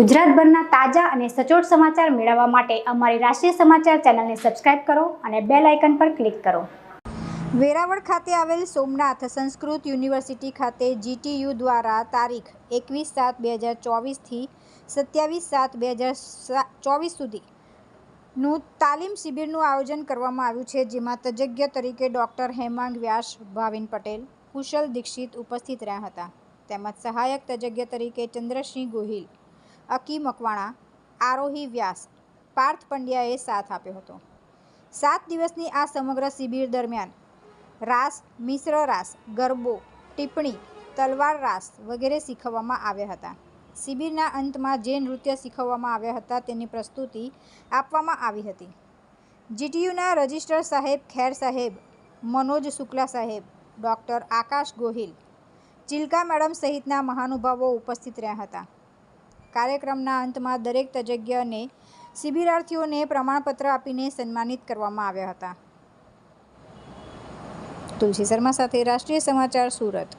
ગુજરાતભરના તાજા અને સચોટ સમાચાર મેળવવા માટે અમારી રાષ્ટ્રીય સમાચાર ચેનલને સબસ્ક્રાઇબ કરો અને બેલ આઇકન પર ક્લિક કરો. વેરાવળ ખાતે આવેલ સોમનાથ સંસ્કૃત યુનિવર્સિટી ખાતે જીટીયુ દ્વારા તારીખ એકવીસ સાત બે હજાર ચોવીસથી સત્યાવીસ સાત બે હજાર ચોવીસ સુધીનું તાલીમ શિબિરનું આયોજન કરવામાં આવ્યું છે, જેમાં તજજ્ઞ તરીકે ડૉક્ટર હેમાંગ વ્યાસ, ભાવિન પટેલ, કુશલ દીક્ષિત ઉપસ્થિત રહ્યા હતા. તેમજ સહાયક તજજ્ઞ તરીકે ચંદ્રસિંહ ગોહિલ અકી મકવાણા, આરોહી વ્યાસ, પાર્થ પંડ્યાએ સાથ આપ્યો હતો. સાત દિવસની આ સમગ્ર શિબિર દરમિયાન રાસ, મિશ્ર રાસ, ગરબો, ટિપ્પણી, તલવાર રાસ વગેરે શીખવવામાં આવ્યા હતા. શિબિરના અંતમાં જે નૃત્ય શીખવવામાં આવ્યા હતા તેની પ્રસ્તુતિ આપવામાં આવી હતી. જીટીયુના રજિસ્ટર સાહેબ ખેર સાહેબ, મનોજ શુક્લા સાહેબ, ડૉક્ટર આકાશ ગોહિલ, ચિલ્કા મેડમ સહિતના મહાનુભાવો ઉપસ્થિત રહ્યા હતા. કાર્યક્રમના અંતમાં દરેક તજજ્ઞને શિબિરાર્થીઓને પ્રમાણપત્ર આપીને સન્માનિત કરવામાં આવ્યા હતા. તુલસી શર્મા સાથે રાષ્ટ્રીય સમાચાર સુરત.